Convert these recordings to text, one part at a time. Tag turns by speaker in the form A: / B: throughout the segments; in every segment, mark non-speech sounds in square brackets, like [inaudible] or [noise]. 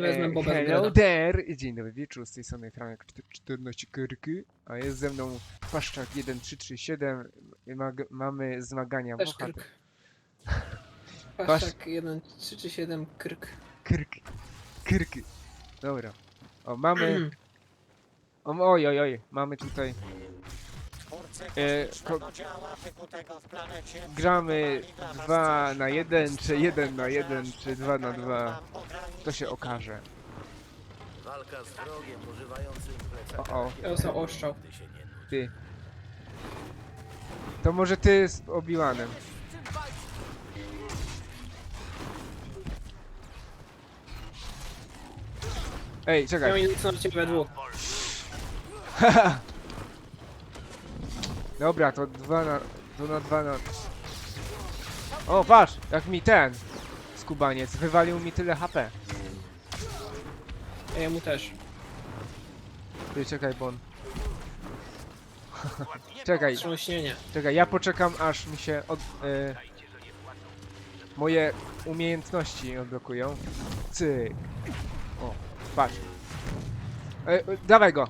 A: Wezmę
B: E,
A: Boba z
B: Hello
A: Greda.
B: there! Dzień dobry wieczór, z tej strony Franek 14 Kyrky, a jest ze mną Paszczak 1337. Mag- mamy zmagania
A: Też
B: Mocha-
A: krk. [laughs] Paszczak 1, 3 czy 7, krk.
B: Kyrky. Dobra. O, mamy... [clears throat] O, oj, oj, oj, mamy tutaj... E, ko- gramy 2 na 1, czy 1 na 1, czy 2 na 2. To się okaże.
C: Walka z wrogiem używającym
B: O,
C: plecaka.
B: o,
A: Ja oszczał.
C: Ty się nie nudź.
B: ty. To może ty z Obi-Wanem. Ej,
A: Ja
B: czekaj.
A: na ciebie dwóch. [laughs]
B: Dobra, to dwa na... To na dwa na... O, patrz! Jak mi ten... Skubaniec wywalił mi tyle HP.
A: A ja mu też.
B: Ty, czekaj, Bon. [laughs] czekaj,
A: Wstrząśnienie.
B: czekaj, ja poczekam aż mi się od... E, moje umiejętności odblokują. Cyk. O, patrz. E, e, dawaj go.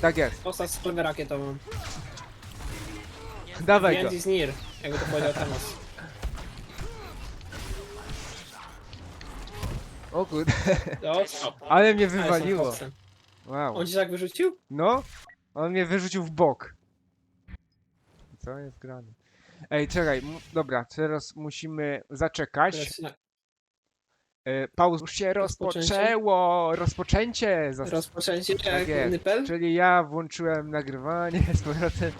B: Tak jest.
A: Postać z rakietową.
B: Dawaj go.
A: Nir, jakby to powiedział Thanos.
B: O kurde.
A: Dostał. [laughs]
B: Ale mnie wywaliło. Wow.
A: On cię tak wyrzucił?
B: No, on mnie wyrzucił w bok. Co jest grane? Ej, czekaj, dobra, teraz musimy zaczekać.
A: Teraz na-
B: E, pauz już się
A: Rozpoczęcie?
B: rozpoczęło! Rozpoczęcie! Zas-
A: Rozpoczęcie
B: Tak
A: jak
B: jest.
A: Nypel?
B: Czyli ja włączyłem nagrywanie [laughs] z powrotem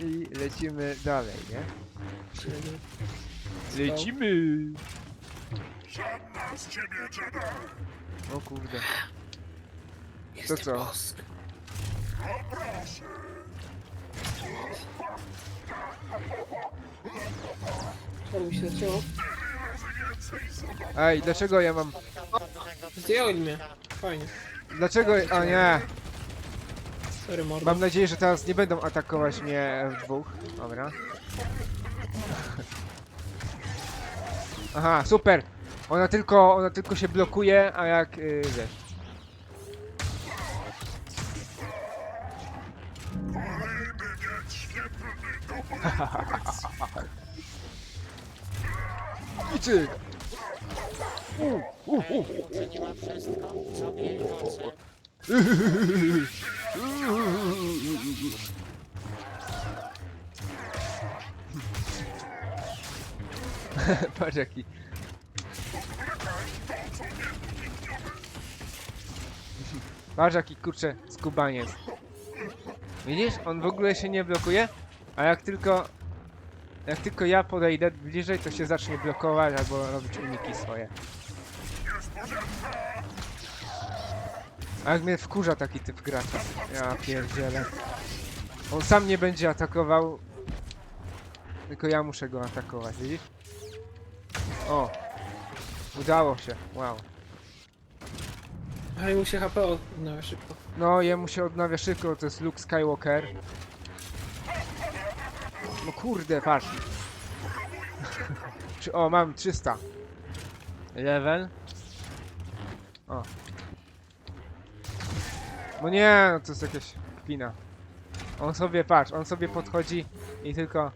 B: i lecimy dalej, nie? Lecimy! O kurde.
A: Jestem
B: co?
A: Co mi się zaczęło?
B: Ej, dlaczego ja mam...
A: Zdjął mnie. Fajnie.
B: Dlaczego... A nie!
A: Sorry mordo.
B: Mam nadzieję, że teraz nie będą atakować mnie w dwóch. Dobra. [laughs] Aha, super! Ona tylko, ona tylko się blokuje, a jak yy, wiesz. U. [laughs] Patrz jaki. Patrz jaki kurczę skubaniec. Widzisz? On w ogóle się nie blokuje, a jak tylko... Jak tylko ja podejdę bliżej, to się zacznie blokować albo robić uniki swoje. A jak mnie wkurza taki typ gracza. Ja pierdzielę. On sam nie będzie atakował. Tylko ja muszę go atakować, widzisz? O! Udało się, wow.
A: Ale mu się HP odnawia szybko.
B: No, jemu się odnawia szybko, to jest Luke Skywalker. No kurde, patrz. [laughs] Czy, o, mam 300. Level. O. No nie, no to jest jakaś kpina. On sobie, patrz, on sobie podchodzi i tylko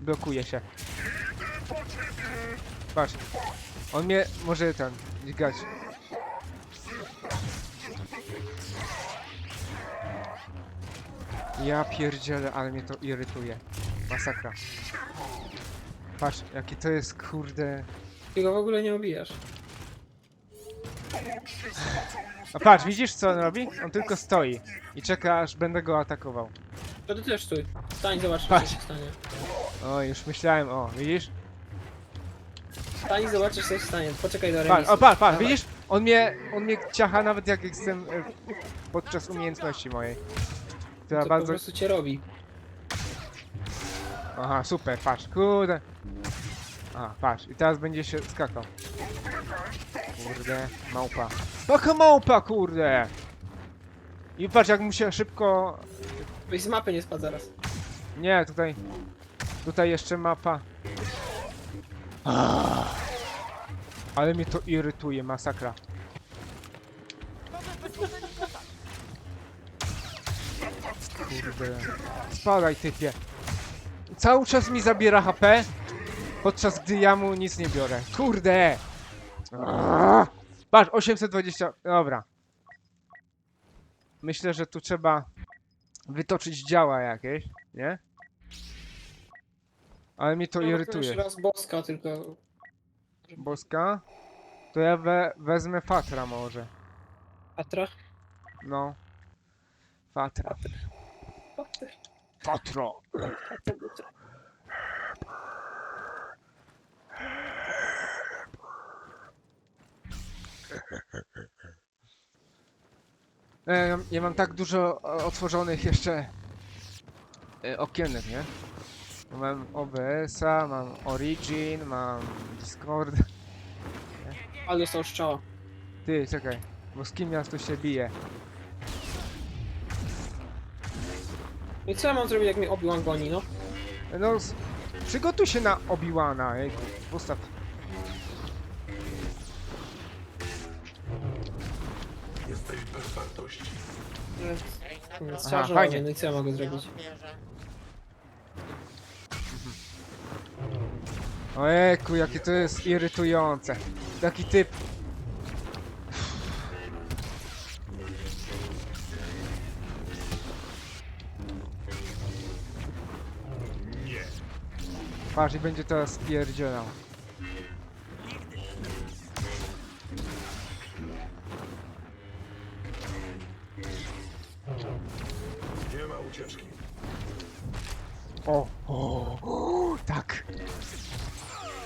B: blokuje się. Patrz. On mnie może ten, dźgać. Ja pierdzielę, ale mnie to irytuje. Masakra. Patrz, jaki to jest kurde...
A: Ty go w ogóle nie obijasz.
B: A patrz, widzisz co on robi? On tylko stoi i czeka aż będę go atakował.
A: To ty też stój. Stań, zobacz co
B: Patrz.
A: się stanie.
B: O, już myślałem, o, widzisz?
A: Stań i zobaczysz co się stanie. Poczekaj do
B: Patrz,
A: remisu.
B: o, patrz, patrz,
A: Dawaj.
B: widzisz? On mnie, on mnie ciacha nawet jak jestem e, podczas umiejętności mojej. Która
A: To po
B: bardzo...
A: prostu cię robi.
B: Aha, super, patrz, kurde. Aha, patrz, i teraz będzie się skakał. Kurde, małpa. Jaka małpa, kurde! I patrz, jak mu się szybko...
A: Weź z mapy nie spadł zaraz.
B: Nie, tutaj... Tutaj jeszcze mapa. Ale mnie to irytuje, masakra. Kurde. Spadaj typie. Cały czas mi zabiera HP, podczas gdy ja mu nic nie biorę. Kurde! Aaaa! Patrz, 820. Dobra. Myślę, że tu trzeba wytoczyć działa jakieś, nie? Ale mnie to irytuje.
A: Jeszcze raz boska, tylko...
B: Boska? To ja we, wezmę Fatra może.
A: Patra?
B: No. Fatra.
A: Patra. Patra.
B: E, ja- mam tak dużo otworzonych jeszcze e, okienek, nie? Mam OBS-a, mam Origin, mam Discord.
A: Ale dostał strzała.
B: Ty, czekaj, bo z kim ja tu się biję?
A: I co ja mam zrobić, jak mnie Obi-Wan goni, no?
B: No, z... przygotuj się na Obi-Wana, jejku, postaw.
D: Jesteś bez wartości.
A: Że-
B: Aha, fajnie.
A: no i co ja mogę zrobić?
B: Ojejku, jakie to jest irytujące. Taki typ. Patrz i będzie teraz spierdzielał.
D: Nie ma ucieczki.
B: O, o, o tak.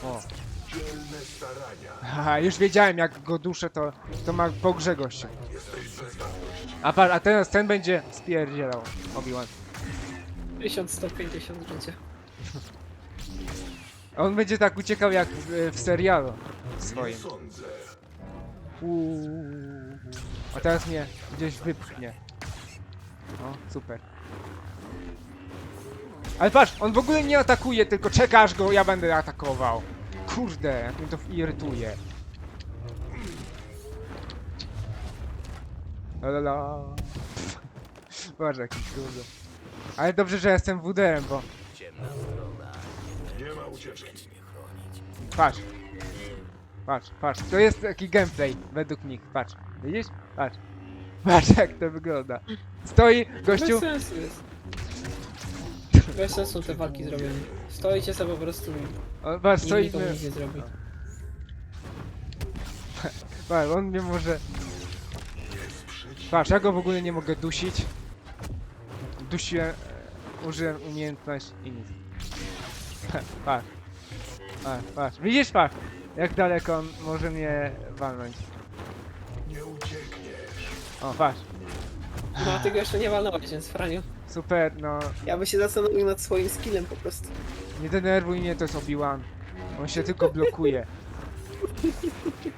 B: O,
D: Dzielne starania.
B: haha, już wiedziałem jak go duszę to, to ma pogrze gościa.
D: Jesteś.
B: A patrz, a teraz ten będzie spierdzielał Obi-Wan.
A: 1150 życia. [laughs]
B: On będzie tak uciekał jak w, w serialu swoim. Uuu. A teraz mnie gdzieś wypchnie. O, super. Ale patrz, on w ogóle nie atakuje, tylko czeka aż go ja będę atakował. Kurde, jak mnie to irytuje. La la la. Patrz jaki kurde. Ale dobrze, że jestem WD-em, bo Patrz. Patrz, patrz. To jest taki gameplay według nich. Patrz. Widzisz? Patrz. Patrz jak to wygląda. Stoi gościu.
A: Bez sensu jest. Bez sensu te walki zrobione. Stoicie sobie po prostu
B: O, patrz,
A: nikt
B: stoi.
A: nikomu nic nie zrobi.
B: Patrz, on mnie może. Patrz, ja go w ogóle nie mogę dusić. Dusiłem. e, Użyłem umiejętność i nic. Patrz. Patrz, patrz. Widzisz, patrz. Jak daleko on może mnie walnąć.
D: Nie uciekniesz.
B: O, patrz.
A: No a ty go jeszcze nie walnąłeś, więc Franio.
B: Super, no.
A: Ja bym się zastanowił nad swoim skillem po prostu.
B: Nie denerwuj mnie, to jest Obi-Wan. On się tylko blokuje.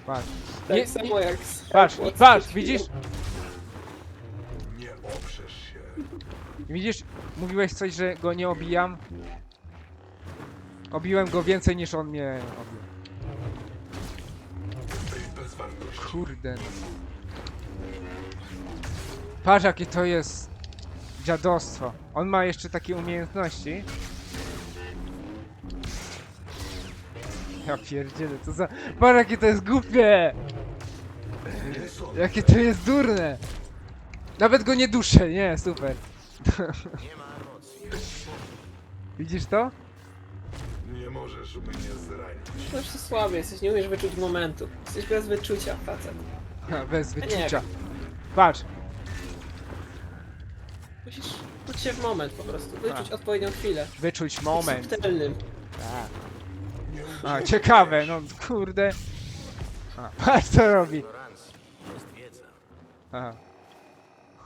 B: Patrz.
A: Tak
B: Nie-
A: samo jak z
B: Patrz, patrz,
A: przed chwilą.
B: widzisz?
D: Nie oprzesz się.
B: Widzisz? Mówiłeś coś, że go nie obijam? Obiłem go więcej niż on mnie obił. Kurde. Patrz jakie to jest dziadostwo. On ma jeszcze takie umiejętności. Ja pierdzielę, to za... Patrz jakie to jest głupie! Jakie to jest durne! Nawet go nie duszę, nie, super. [laughs] Widzisz to?
D: Nie możesz mnie zranić.
A: Jeszcze słaby jesteś, nie umiesz wyczuć momentu. Jesteś bez wyczucia, facet.
B: Ha, Bez
A: nie
B: wyczucia. Patrz,
A: Musisz czuć się w moment po prostu, wyczuć
B: A.
A: odpowiednią chwilę.
B: wyczuć moment.
A: subtelnym.
B: Tak. A, ciekawe, no kurde. A, patrz co robi. Aha.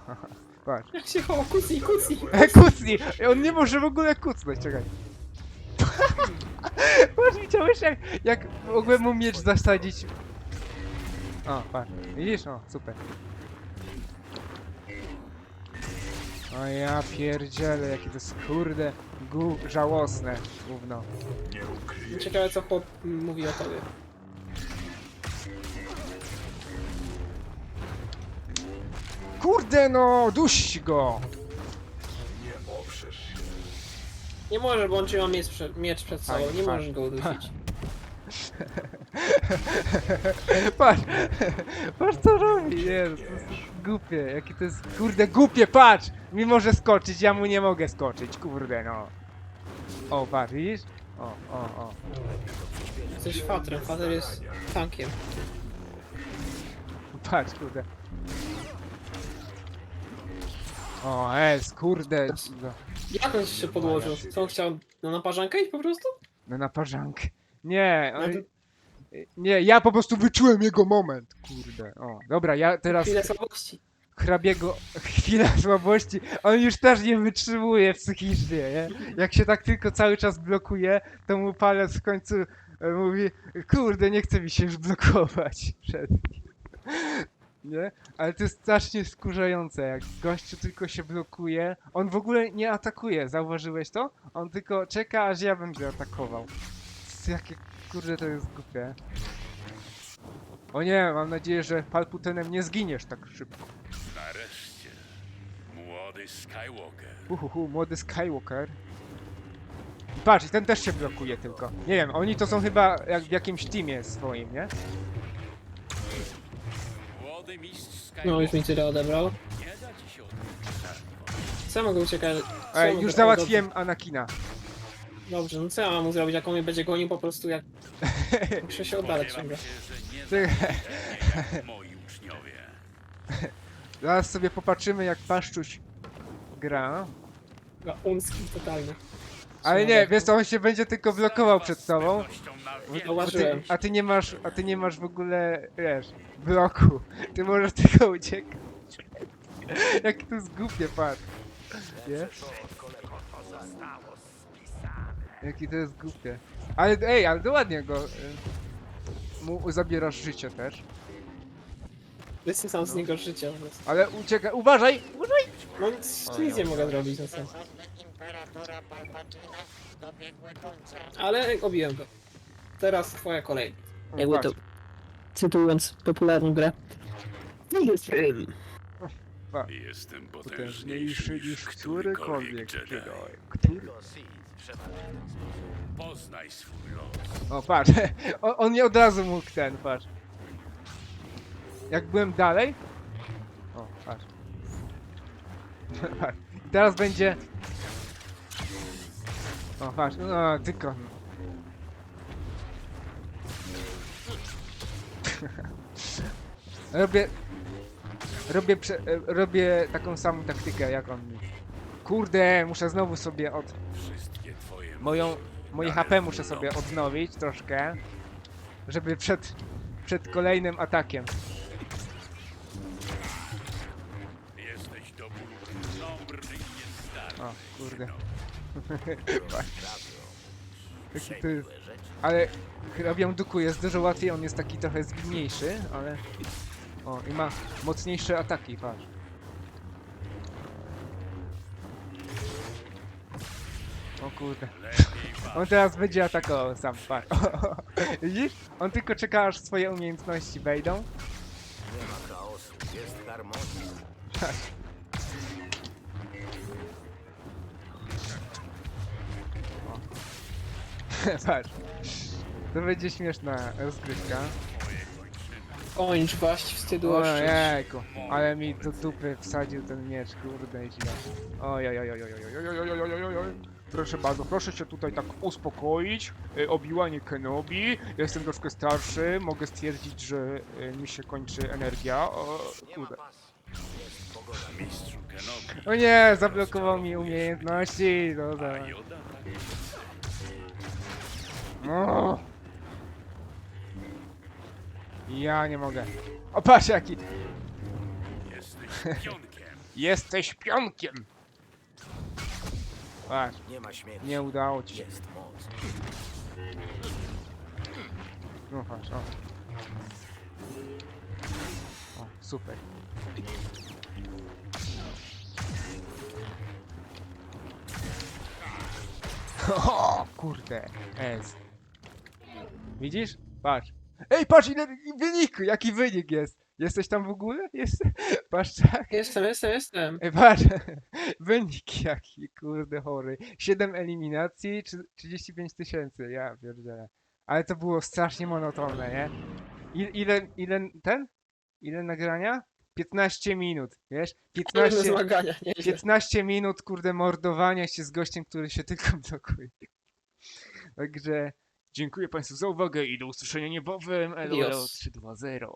B: [laughs] Patrz.
A: Jak się chowa, kucnij, kucnij.
B: E, kucnij! On nie może w ogóle kucnąć, czekaj. Patrz, widziałeś jak, jak mogłem mu miecz zasadzić. O, patrz. Widzisz? O, super. O ja pierdzielę, jakie to jest kurde gu żałosne gówno.
A: Ciekawe co chłop mówi o tobie.
B: Kurde no, duś go!
D: Nie
A: możesz, bo on trzyma miecz, prze- miecz przed sobą,
B: Fajnie,
A: nie
B: fajnie.
A: możesz go udusić. [laughs]
B: patrz! Patrz co robi, Jezu, to jest głupie, jakie to jest, kurde głupie, patrz! Mimo, że skoczyć, ja mu nie mogę skoczyć, kurde no. O, patrz, widzisz? O, o, o.
A: Jesteś fatrem, fater jest tankiem.
B: Patrz, kurde. O, es, kurde. No,
A: Jak on się podłożył? Co on chciał na naparzankę iść po prostu?
B: no na parzankę. Nie, on, nie, ja po prostu wyczułem jego moment, kurde. O, dobra, ja teraz
A: chwilę słabości.
B: hrabiego, [laughs] chwila słabości, on już też nie wytrzymuje psychicznie, nie? Jak się tak tylko cały czas blokuje, to mu palec w końcu e, mówi, kurde, nie chce mi się już blokować [laughs] przed nim. Nie? Ale to jest strasznie skurzające, jak gościu tylko się blokuje. On w ogóle nie atakuje, zauważyłeś to? On tylko czeka, aż ja będę atakował. Jakie kurde to jest głupie. O nie, mam nadzieję, że Palputenem nie zginiesz tak szybko.
E: Nareszcie. Młody Skywalker.
B: Uhuhu, młody Skywalker. Patrz, i ten też się blokuje tylko. Nie wiem, oni to są chyba jak w jakimś teamie swoim, nie?
A: No już mi tyle odebrał.
E: Nie da ci się odwrócić.
A: Co ja mogę uciekać? Co
B: Ej,
A: mogę-
B: już
A: o,
B: załatwiłem Anakina.
A: Dobrze, no co ja mam mu zrobić, jak on mnie będzie gonił po prostu jak... [laughs] Muszę się oddalać ciągle.
B: Ty- [laughs]
E: moi uczniowie.
B: Zaraz sobie popatrzymy jak Paszczuś gra.
A: Chyba Umski totalny.
B: Ale nie, wiesz co, on się będzie tylko blokował przed tobą.
A: Zauważyłem.
B: a ty nie masz, a ty nie masz w ogóle, wiesz, bloku. Ty możesz tylko uciekać. Jak to jest głupie, patrz. Nie? Jaki to jest głupie. Ale ej, ale to ładnie go. y, Mu zabierasz życie też.
A: Jestem sam z niego życia. po prostu.
B: Ale ucieka. Uważaj! Uważaj!
A: No nic, nic nie mogę zrobić, no co. Ale obiłem go. Teraz twoja kolej. Jakby to... Cytując popularną grę.
B: patrz.
E: Jestem
B: Potężniejszy niż którykolwiek
E: Jedi.
B: Który?
E: Poznaj swój los.
B: O, patrz. [laughs] On, on nie od razu mógł ten, patrz. Jak byłem dalej. O, patrz. [laughs] Teraz będzie. O, patrz. No, tylko. [laughs] Robię. Robię, prze, robię taką samą taktykę jak on. Kurde, muszę znowu sobie od moją, moje HP muszę sobie odnowić troszkę, żeby przed, przed kolejnym atakiem. O, kurde. Taki [laughs] to jest, ale hrabią duku jest dużo łatwiej, on jest taki trochę zwinniejszy, ale... O, i ma mocniejsze ataki, patrz. O kurde. On teraz będzie atakował sam, patrz. [laughs] Widzisz? On tylko czeka aż swoje umiejętności wejdą.
C: Nie ma chaosu, jest harmonia.
B: Patrz. To będzie śmieszna rozgrywka.
A: Kończ waść wstydu oszczędź.
B: Ojejku, ale mi do dupy wsadził ten miecz, kurde źle. Oj, oj, oj, oj, oj, oj, oj, oj, oj, oj, oj, oj. Proszę bardzo, proszę się tutaj tak uspokoić. Y, Obi-Wanie Kenobi, jestem troszkę starszy, mogę stwierdzić, że y, mi się kończy energia. O, kurde.
E: Mistrzu Kenobi.
B: O nie, zablokował mi umiejętności, no dobra.
E: Yoda tak
B: O. Ja nie mogę. O, patrz jaki.
E: jesteś pionkiem. [laughs]
B: Jesteś pionkiem. Patrz,
C: Nie ma śmierci.
B: nie udało ci się.
C: Jest moc.
B: No patrz, o. O, super. [laughs] O, kurde. Widzisz? Patrz. Ej, patrz ile wynik, jaki wynik jest. Jesteś tam w ogóle? Jest... [laughs] Patrz, tak.
A: Jestem, jestem, jestem.
B: Ej, patrz. [laughs] Wynik jaki, kurde, chory. 7 eliminacji, trzy- 35 tysięcy, ja pierdzielę. Ale to było strasznie monotonne, nie? I, ile, ile, ten? Ile nagrania? 15 minut, wiesz?
A: Różne
B: 15,
A: zmagania, nieźle.
B: 15 minut, kurde, mordowania się z gościem, który się tylko blokuje. Także dziękuję Państwu za uwagę i do usłyszenia niebawem.
A: Adios.
B: 320.